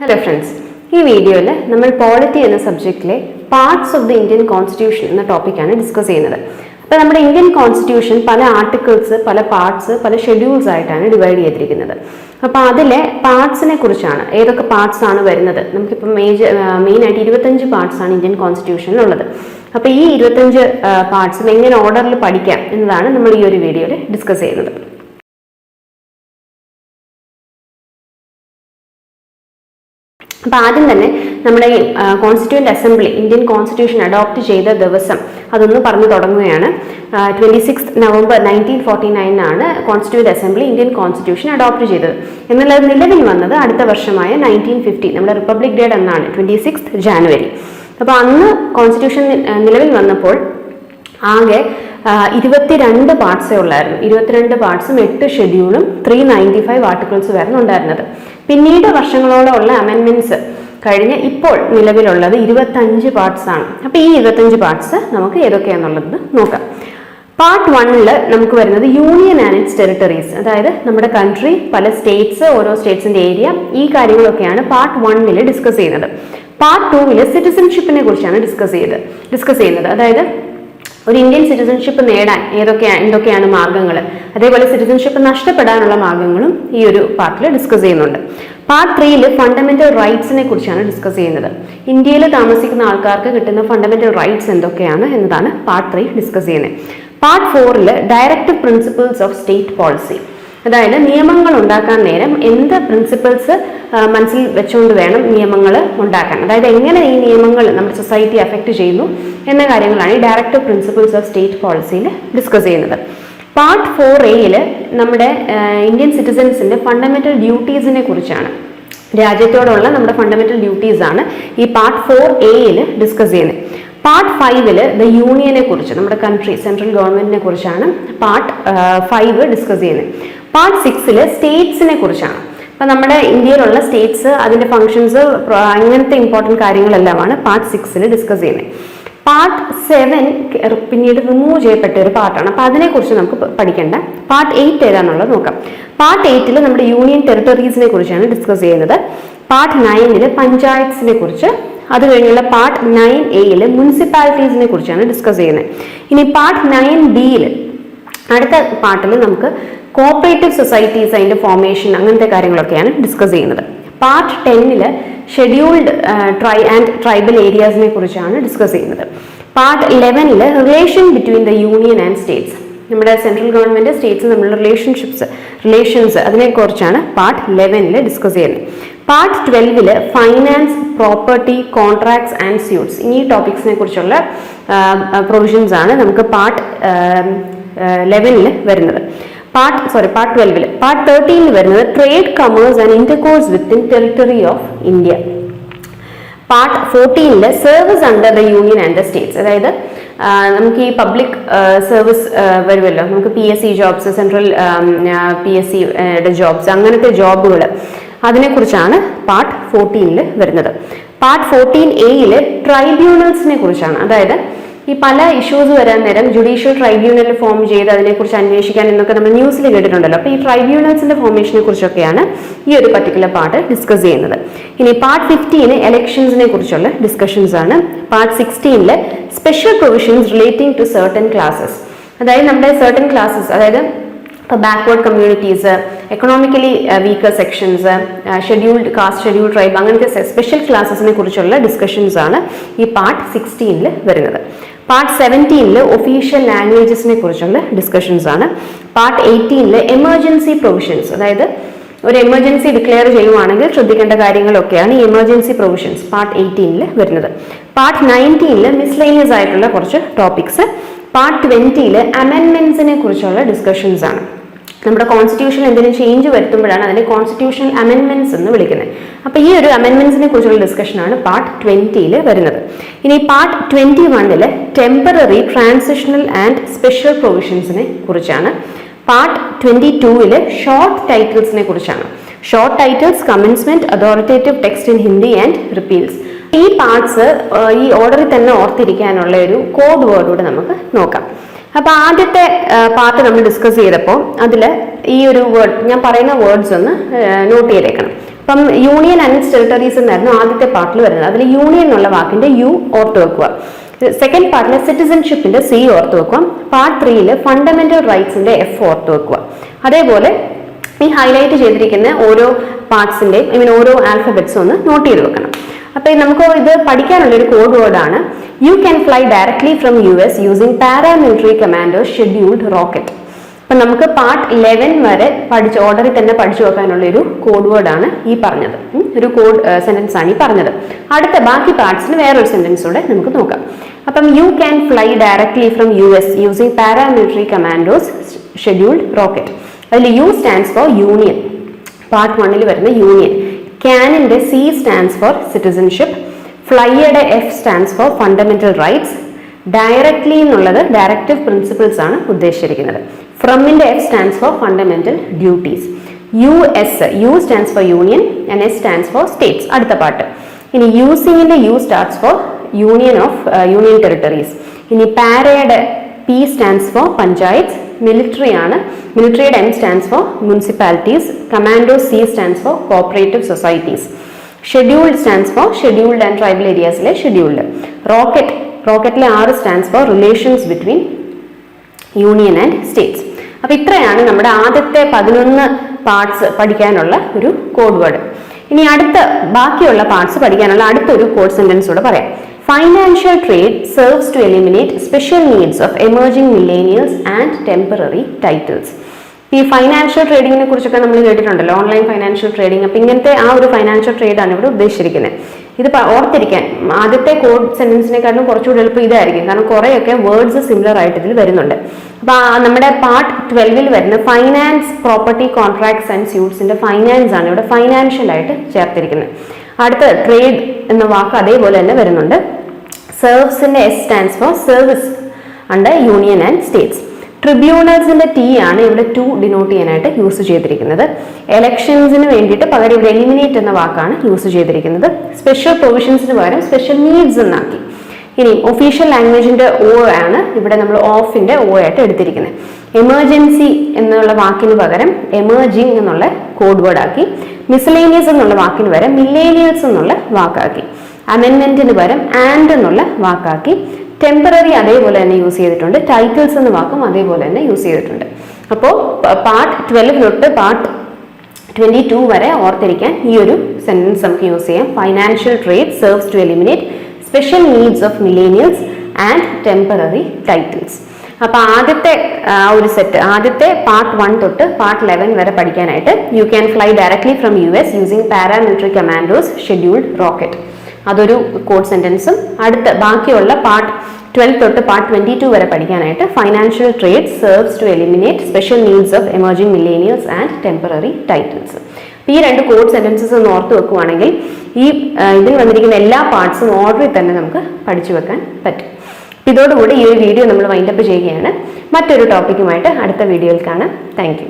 Hello friends ഈ വീഡിയോയിൽ നമ്മൾ പോളിറ്റി എന്ന സബ്ജക്റ്റിലെ parts of the Indian constitution എന്ന ടോപ്പിക്കാണ് ഡിസ്കസ് ചെയ്യുന്നത്. അപ്പോൾ നമ്മുടെ ഇന്ത്യൻ കോൺസ്റ്റിറ്റ്യൂഷൻ പല ആർട്ടിക്കിൾസ് പല പാർട്സ് പല ഷെഡ്യൂൾസ് ആയിട്ടാണ് ഡിവൈഡ് ചെയ്തിരിക്കുന്നത്. അപ്പോൾ അതിലെ പാർട്സിനെ കുറിച്ചാണ് ഏതൊക്കെ പാർട്സ് ആണ് വരുന്നത്? നമുക്കിപ്പോൾ മേജർ മെയിനായിട്ട് ഇരുപത്തഞ്ച് പാർട്സ് ആണ് ഇന്ത്യൻ കോൺസ്റ്റിറ്റ്യൂഷനിലുള്ളത് അപ്പോൾ ഈ ഇരുപത്തഞ്ച് പാർട്സ് എങ്ങനെ ഓർഡറിൽ പഠിക്കാം എന്നതാണ് നമ്മൾ ഈ ഒരു വീഡിയോയിൽ ഡിസ്കസ് ചെയ്യുന്നത്. അപ്പോൾ ആദ്യം തന്നെ നമ്മുടെ constituent assembly Indian constitution adopt ചെയ്ത ദിവസം അതൊന്ന് പറഞ്ഞു തുടങ്ങുകയാണ്. Twenty six November nineteen forty നയനാണ് constituent assembly Indian constitution adopt ചെയ്തത്. എന്നുള്ളത് നിലവിൽ വന്നത് അടുത്ത വർഷമായ നയന്റീൻ ഫിഫ്റ്റി നമ്മുടെ റിപ്പബ്ലിക് ഡേ എന്നാണ് ട്വന്റി സിക്സ് ജാനുവരി അപ്പോൾ അന്ന് കോൺസ്റ്റിറ്റ്യൂഷൻ നിലവിൽ വന്നപ്പോൾ ആകെ ഇരുപത്തിരണ്ട് പാർട്സേ ഉള്ളായിരുന്നു. ഇരുപത്തിരണ്ട് പാർട്സും എട്ട് ഷെഡ്യൂളും ത്രീ നയന്റി ഫൈവ് ആർട്ടിക്കിൾസും ആയിരുന്നു ഉണ്ടായിരുന്നത്. പിന്നീട് വർഷങ്ങളോളം ഉള്ള അമെൻമെന്റ്സ് കഴിഞ്ഞ് ഇപ്പോൾ നിലവിലുള്ളത് ഇരുപത്തഞ്ച് പാർട്സ് ആണ്. അപ്പോൾ ഈ ഇരുപത്തഞ്ച് പാർട്സ് നമുക്ക് ഏതൊക്കെയാണെന്നുള്ളത് നോക്കാം. പാർട്ട് വണ്ണിൽ നമുക്ക് വരുന്നത് യൂണിയൻ ആൻഡ് ഇറ്റ്സ് ടെറിട്ടറീസ് അതായത് നമ്മുടെ കൺട്രി പല സ്റ്റേറ്റ്സ് ഓരോ സ്റ്റേറ്റ്സിന്റെ ഏരിയ ഈ കാര്യങ്ങളൊക്കെയാണ് പാർട്ട് വണ്ണിൽ ഡിസ്കസ് ചെയ്യുന്നത്. പാർട്ട് ടൂവിൽ സിറ്റിസൺഷിപ്പിനെ കുറിച്ചാണ് ഡിസ്കസ് ചെയ്ത് ഡിസ്കസ് ചെയ്യുന്നത്. അതായത് ഒരു ഇന്ത്യൻ സിറ്റിസൺഷിപ്പ് നേടാൻ ഏതൊക്കെയാണ് എന്തൊക്കെയാണ് മാർഗങ്ങൾ അതേപോലെ സിറ്റിസൺഷിപ്പ് നഷ്ടപ്പെടാനുള്ള മാർഗങ്ങളും ഈ ഒരു പാർട്ടിൽ ഡിസ്കസ് ചെയ്യുന്നുണ്ട്. പാർട്ട് ത്രീയിൽ ഫണ്ടമെന്റൽ റൈറ്റ്സിനെ കുറിച്ചാണ് ഡിസ്കസ് ചെയ്യുന്നത്. ഇന്ത്യയിൽ താമസിക്കുന്ന ആൾക്കാർക്ക് കിട്ടുന്ന ഫണ്ടമെന്റൽ റൈറ്റ്സ് എന്തൊക്കെയാണ് എന്നതാണ് പാർട്ട് ത്രീ ഡിസ്കസ് ചെയ്യുന്നത്. പാർട്ട് ഫോറിൽ directive principles of state policy അതായത് നിയമങ്ങൾ ഉണ്ടാക്കാൻ നേരം എന്ത് പ്രിൻസിപ്പിൾസ് മനസ്സിൽ വെച്ചുകൊണ്ട് വേണം നിയമങ്ങൾ ഉണ്ടാക്കാൻ. അതായത് എങ്ങനെ ഈ നിയമങ്ങൾ നമ്മുടെ സൊസൈറ്റി അഫക്റ്റ് ചെയ്യുന്നു എന്ന കാര്യങ്ങളാണ് ഈ ഡയറക്റ്റീവ് പ്രിൻസിപ്പിൾസ് ഓഫ് സ്റ്റേറ്റ് പോളിസിയിൽ ഡിസ്കസ് ചെയ്യുന്നത്. പാർട്ട് ഫോർ എയിൽ നമ്മുടെ ഇന്ത്യൻ സിറ്റിസൻസിന്റെ ഫണ്ടമെന്റൽ ഡ്യൂട്ടീസിനെ കുറിച്ചാണ്. രാജ്യത്തോടുള്ള നമ്മുടെ ഫണ്ടമെന്റൽ ഡ്യൂട്ടീസ് ആണ് ഈ പാർട്ട് ഫോർ എയിൽ ഡിസ്കസ് ചെയ്യുന്നത്. പാർട്ട് ഫൈവിൽ ദ യൂണിയനെ കുറിച്ച് നമ്മുടെ കൺട്രി സെൻട്രൽ ഗവൺമെന്റിനെ കുറിച്ചാണ് പാർട്ട് ഫൈവ് ഡിസ്കസ് ചെയ്യുന്നത്. പാർട്ട് സിക്സിൽ സ്റ്റേറ്റ്സിനെ കുറിച്ചാണ്. അപ്പം നമ്മുടെ ഇന്ത്യയിലുള്ള സ്റ്റേറ്റ്സ് അതിന്റെ ഫങ്ഷൻസ് അങ്ങനത്തെ ഇമ്പോർട്ടന്റ് കാര്യങ്ങളെല്ലാമാണ് പാർട്ട് സിക്സിൽ ഡിസ്കസ് ചെയ്യുന്നത്. പാർട്ട് സെവൻ പിന്നീട് റിമൂവ് ചെയ്യപ്പെട്ട ഒരു പാർട്ടാണ് അപ്പോൾ അതിനെക്കുറിച്ച് നമുക്ക് പഠിക്കേണ്ട. പാർട്ട് എയ്റ്റ് ഏതാണെന്നുള്ളത് നോക്കാം. പാർട്ട് എയ്റ്റിൽ നമ്മുടെ യൂണിയൻ ടെറിട്ടറീസിനെ കുറിച്ചാണ് ഡിസ്കസ് ചെയ്യുന്നത്. പാർട്ട് നയനിൽ പഞ്ചായത്തിനെ കുറിച്ച് അത് കഴിഞ്ഞുള്ള പാർട്ട് നയൻ എയിൽ മുനിസിപ്പാലിറ്റീസിനെ കുറിച്ചാണ് ഡിസ്കസ് ചെയ്യുന്നത്. ഇനി പാർട്ട് നയൻ ബിയിൽ അടുത്ത പാട്ടിൽ നമുക്ക് കോപ്പറേറ്റീവ് സൊസൈറ്റീസ് അതിന്റെ ഫോർമേഷൻ അങ്ങനത്തെ കാര്യങ്ങളൊക്കെയാണ് ഡിസ്കസ് ചെയ്യുന്നത്. പാർട്ട് ടെന്നിൽ ഷെഡ്യൂൾഡ് ട്രൈ ആൻഡ് ട്രൈബൽ ഏരിയാസിനെ കുറിച്ചാണ് ഡിസ്കസ് ചെയ്യുന്നത്. പാർട്ട് ഇലവനിൽ relation between the union and states നമ്മുടെ സെൻട്രൽ ഗവൺമെന്റ് സ്റ്റേറ്റ്സ് തമ്മിലുള്ള റിലേഷൻഷിപ്സ് റിലേഷൻസ് അതിനെക്കുറിച്ചാണ് പാർട്ട് ലെവനിൽ ഡിസ്കസ് ചെയ്യുന്നത്. Part ട്വൽവിൽ finance property contracts and suits ഈ ടോപ്പിക്സിനെ കുറിച്ചുള്ള പ്രൊവിഷൻസ് ആണ് നമുക്ക് പാർട്ട് ലെവനിൽ വരുന്നത്. പാർട്ട് സോറി പാർട്ട് ട്വൽവിൽ പാർട്ട് തേർട്ടീനിൽ വരുന്നത് trade commerce and intercourse within territory of India part ഫോർട്ടീനിൽ service under the union and the states അതായത് നമുക്ക് ഈ പബ്ലിക് സർവീസ് വരുമല്ലോ. നമുക്ക് P S C jobs central P S സിയുടെ ജോബ്സ് അങ്ങനത്തെ ജോബുകൾ അതിനെക്കുറിച്ചാണ് പാർട്ട് ഫോർട്ടീനിൽ വരുന്നത്. പാർട്ട് ഫോർട്ടീൻ എയിൽ ട്രൈബ്യൂണൽസിനെ കുറിച്ചാണ്. അതായത് ഈ പല ഇഷ്യൂസ് വരാൻ നേരം ജുഡീഷ്യൽ ട്രൈബ്യൂണൽ ഫോം ചെയ്ത് അതിനെക്കുറിച്ച് അന്വേഷിക്കാൻ എന്നൊക്കെ നമ്മൾ ന്യൂസിൽ കേട്ടിട്ടുണ്ടല്ലോ അപ്പോൾ ഈ ട്രൈബ്യൂണൽസിന്റെ ഫോർമേഷനെ കുറിച്ചൊക്കെയാണ് ഈ ഒരു പർട്ടിക്കുലർ പാർട്ട് ഡിസ്കസ് ചെയ്യുന്നത്. ഇനി പാർട്ട് ഫിഫ്റ്റീന് എലക്ഷൻസിനെ കുറിച്ചുള്ള ഡിസ്കഷൻസ് ആണ്. Part സിക്സ്റ്റീനിൽ special provisions relating to certain classes അതായത് നമ്മുടെ സർട്ടൻ ക്ലാസ്സസ് അതായത് ഇപ്പോൾ backward communities economically weaker sections scheduled caste scheduled tribe അങ്ങനത്തെ സ്പെഷ്യൽ ക്ലാസ്സസിനെ കുറിച്ചുള്ള ഡിസ്കഷൻസ് ആണ് ഈ പാർട്ട് സിക്സ്റ്റീനിൽ വരുന്നത്. പാർട്ട് സെവന്റീനിൽ ഒഫീഷ്യൽ ലാംഗ്വേജസിനെ കുറിച്ചുള്ള ഡിസ്കഷൻസ് ആണ്. പാർട്ട് എയ്റ്റീനിൽ എമർജൻസി പ്രൊവിഷൻസ് അതായത് ഒരു എമർജൻസി ഡിക്ലെയർ ചെയ്യുവാണെങ്കിൽ ശ്രദ്ധിക്കേണ്ട കാര്യങ്ങളൊക്കെയാണ് ഈ എമർജൻസി പ്രൊവിഷൻസ് പാർട്ട് എയ്റ്റീനിൽ വരുന്നത്. പാർട്ട് നയന്റീനിൽ മിസ്ലൈനിയസ് ആയിട്ടുള്ള കുറച്ച് ടോപ്പിക്സ് പാർട്ട് ട്വന്റിയിൽ അമെൻമെൻസിനെ കുറിച്ചുള്ള ഡിസ്കഷൻസ് ആണ്. നമ്മുടെ കോൺസ്റ്റിറ്റ്യൂഷൻ എന്തെങ്കിലും ചേഞ്ച് വരുത്തുമ്പോഴാണ് അതിനെ കോൺസ്റ്റിറ്റ്യൂഷണൽ അമെൻമെന്റ്സ് എന്ന് വിളിക്കുന്നത്. അപ്പോൾ ഈ ഒരു അമെൻമെന്റ്സിനെ കുറിച്ചുള്ള ഡിസ്കഷനാണ് പാർട്ട് ട്വന്റിയിൽ വരുന്നത്. ഇനി പാർട്ട് ട്വന്റി വണ്ണിൽ ടെമ്പററി ട്രാൻസിഷണൽ ആൻഡ് സ്പെഷ്യൽ പ്രൊവിഷൻസിനെ കുറിച്ചാണ്. പാർട്ട് ട്വന്റി ടൂവിൽ ഷോർട്ട് ടൈറ്റിൽസിനെ കുറിച്ചാണ്. Short titles commencement authoritative text in Hindi and repeals ഈ പാർട്സ് ഈ ഓർഡറിൽ തന്നെ ഓർത്തിരിക്കാനുള്ള ഒരു കോഡ് വേർഡൂടെ നമുക്ക് നോക്കാം. അപ്പൊ ആദ്യത്തെ പാർട്ട് നമ്മൾ ഡിസ്കസ് ചെയ്തപ്പോൾ അതിൽ ഈ ഒരു വേർഡ് ഞാൻ പറയുന്ന വേർഡ്സ് ഒന്ന് നോട്ട് ചെയ്തേക്കണം. അപ്പം യൂണിയൻ ആൻഡ് ടെറിട്ടറീസ് എന്നായിരുന്നു ആദ്യത്തെ പാർട്ടിൽ വരുന്നത്. അതിൽ യൂണിയൻ എന്നുള്ള വാക്കിന്റെ യു ഓർത്ത് വെക്കുക. സെക്കൻഡ് പാർട്ടിൽ സിറ്റിസൺഷിപ്പിന്റെ സി ഓർത്ത് വെക്കുക. പാർട്ട് ത്രീയിൽ ഫണ്ടമെന്റൽ റൈറ്റ്സിന്റെ എഫ് ഓർത്ത് വെക്കുക. അതേപോലെ ഈ ഹൈലൈറ്റ് ചെയ്തിരിക്കുന്ന ഓരോ പാർട്സിന്റെയും ഐ മീൻ ഓരോ ആൽഫബറ്റ്സും ഒന്ന് നോട്ട് ചെയ്ത് വെക്കണം. അപ്പോൾ നമുക്ക് ഇത് പഠിക്കാനുള്ള ഒരു കോഡ് വേർഡാണ് you can fly directly from U S using paramilitary commando scheduled rocket അപ്പൊ നമുക്ക് പാർട്ട് ലെവൻ വരെ പഠിച്ച് ഓർഡറിൽ തന്നെ പഠിച്ചു വെക്കാനുള്ള ഒരു കോഡ് വേർഡാണ് ഈ പറഞ്ഞത്. ഒരു കോഡ് സെന്റൻസ് ആണ് ഈ പറഞ്ഞത്. അടുത്ത ബാക്കി പാർട്സിന് വേറൊരു സെന്റൻസ് കൂടെ നമുക്ക് നോക്കാം. അപ്പം you can fly directly from U S using paramilitary commandos scheduled rocket അതിൽ U stands for union part വണ്ണിൽ വരുന്ന യൂണിയൻ ക്യാനിന്റെ C stands for citizenship ഫ്ലൈയുടെ F stands for fundamental rights directly എന്നുള്ളത് ഡയറക്റ്റീവ് പ്രിൻസിപ്പിൾസ് ആണ് ഉദ്ദേശിച്ചിരിക്കുന്നത്. ഫ്രമിന്റെ F stands for fundamental duties U S U stands for union and S stands for states അടുത്ത part. ഇനി യൂസിങ്ങിന്റെ U starts for union of union territories ഇനി പാരയുടെ P stands for panchayat military ആണ്. മിലിറ്ററിയുടെ M stands for municipalities commando C stands for cooperative societies scheduled stands for scheduled and tribal ഏരിയാസിലെ scheduled rocket റോക്കറ്റിലെ R stands for relations between union and states അപ്പം ഇത്രയാണ് നമ്മുടെ ആദ്യത്തെ പതിനൊന്ന് parts പഠിക്കാനുള്ള ഒരു code word ഇനി അടുത്ത ബാക്കിയുള്ള പാർട്സ് പഠിക്കാനുള്ള അടുത്തൊരു കോഡ് സെന്റൻസ് കൂടെ പറയാം. Financial trade serves to eliminate special needs of emerging millennials and temporary titles. ഈ ഫൈനാൻഷ്യൽ ട്രേഡിങ്ങിനെ കുറിച്ചൊക്കെ നമ്മൾ കേട്ടിട്ടുണ്ടല്ലോ. ഓൺലൈൻ ഫൈനാൻഷ്യൽ ട്രേഡിംഗ് അപ്പം ഇങ്ങനത്തെ ആ ഒരു ഫൈനാൻഷ്യൽ ട്രേഡ് ആണ് ഇവിടെ ഉദ്ദേശിച്ചിരിക്കുന്നത് ഇത് ഓർത്തിരിക്കാൻ. ആദ്യത്തെ കോഡ് സെന്റൻസിനെക്കാളും കുറച്ചുകൂടി എളുപ്പം ഇതായിരിക്കും. കാരണം കുറേയൊക്കെ വേർഡ്സ് സിമിലർ ആയിട്ട് ഇതിൽ വരുന്നുണ്ട്. അപ്പോൾ നമ്മുടെ പാർട്ട് ട്വൽവിൽ വരുന്ന ഫൈനാൻസ് പ്രോപ്പർട്ടി കോൺട്രാക്ട്സ് ആൻഡ് സ്യൂട്ട്സിന്റെ ഫൈനാൻസ് ആണ് ഇവിടെ ഫൈനാൻഷ്യൽ ആയിട്ട് ചേർത്തിരിക്കുന്നത് അടുത്ത ട്രേഡ് എന്ന വാക്ക് അതേപോലെ തന്നെ വരുന്നുണ്ട്. സെർവ്സിന്റെ S stands for service under union and states ട്രിബ്യൂണൽസിന്റെ T ആണ് ഇവിടെ ടു ഡിനോട്ട് ചെയ്യാനായിട്ട് യൂസ് ചെയ്തിരിക്കുന്നത്. എലക്ഷൻസിന് വേണ്ടിയിട്ട് പകരം ഇവിടെ എലിമിനേറ്റ് എന്ന വാക്കാണ് യൂസ് ചെയ്തിരിക്കുന്നത്. സ്പെഷ്യൽ പ്രൊവിഷൻസിന് പകരം സ്പെഷ്യൽ നീഡ്സ് എന്നാക്കി. ഇനി ഒഫീഷ്യൽ ലാംഗ്വേജിന്റെ ഒ ആണ് ഇവിടെ നമ്മൾ ഓഫിന്റെ ഒ ആയിട്ട് എടുത്തിരിക്കുന്നത്. എമർജൻസി എന്നുള്ള വാക്കിന് പകരം എമർജിങ് എന്നുള്ള കോഡ് വേർഡ് ആക്കി. മിസലേനിയസ് എന്നുള്ള വാക്കിന് പകരം മില്ലേനിയൽസ് എന്നുള്ള വാക്കാക്കി. അമെൻമെന്റിന് പകരം ആൻഡ് എന്നുള്ള വാക്കാക്കി. ടെമ്പററി അതേപോലെ തന്നെ യൂസ് ചെയ്തിട്ടുണ്ട്. ടൈറ്റിൽസ് എന്ന വാക്കും അതേപോലെ തന്നെ യൂസ് ചെയ്തിട്ടുണ്ട്. അപ്പോൾ പാർട്ട് ട്വൽവ് തൊട്ട് പാർട്ട് ട്വന്റി ടു വരെ ഓർത്തിരിക്കാൻ ഈ ഒരു സെന്റൻസ് നമുക്ക് യൂസ് ചെയ്യാം. Financial trade serves to eliminate special needs of millennials and temporary titles അപ്പോൾ ആദ്യത്തെ ആ, ഒരു സെറ്റ് ആദ്യത്തെ പാർട്ട് വൺ തൊട്ട് പാർട്ട് ലെവൻ വരെ പഠിക്കാനായിട്ട് you can fly directly from U S using paramilitary commandos scheduled rocket അതൊരു കോഡ് സെന്റൻസും അടുത്ത ബാക്കിയുള്ള പാർട്ട് ട്വൽവ് തൊട്ട് പാർട്ട് ട്വന്റി ടു വരെ പഠിക്കാനായിട്ട് financial trade serves to eliminate special needs of emerging millennials and temporary titles ഈ രണ്ട് code sentences ഒന്ന് ഓർത്ത് വെക്കുവാണെങ്കിൽ ഈ ഇതിൽ വന്നിരിക്കുന്ന എല്ലാ പാർട്സും ഓർഡറിൽ തന്നെ നമുക്ക് പഠിച്ചു വെക്കാൻ പറ്റും. ഇതോടുകൂടി ഈ ഒരു വീഡിയോ നമ്മൾ വൈൻഡപ്പ് ചെയ്യുകയാണ്. മറ്റൊരു ടോപ്പിക്കുമായിട്ട് അടുത്ത വീഡിയോയിൽ കാണാം. താങ്ക്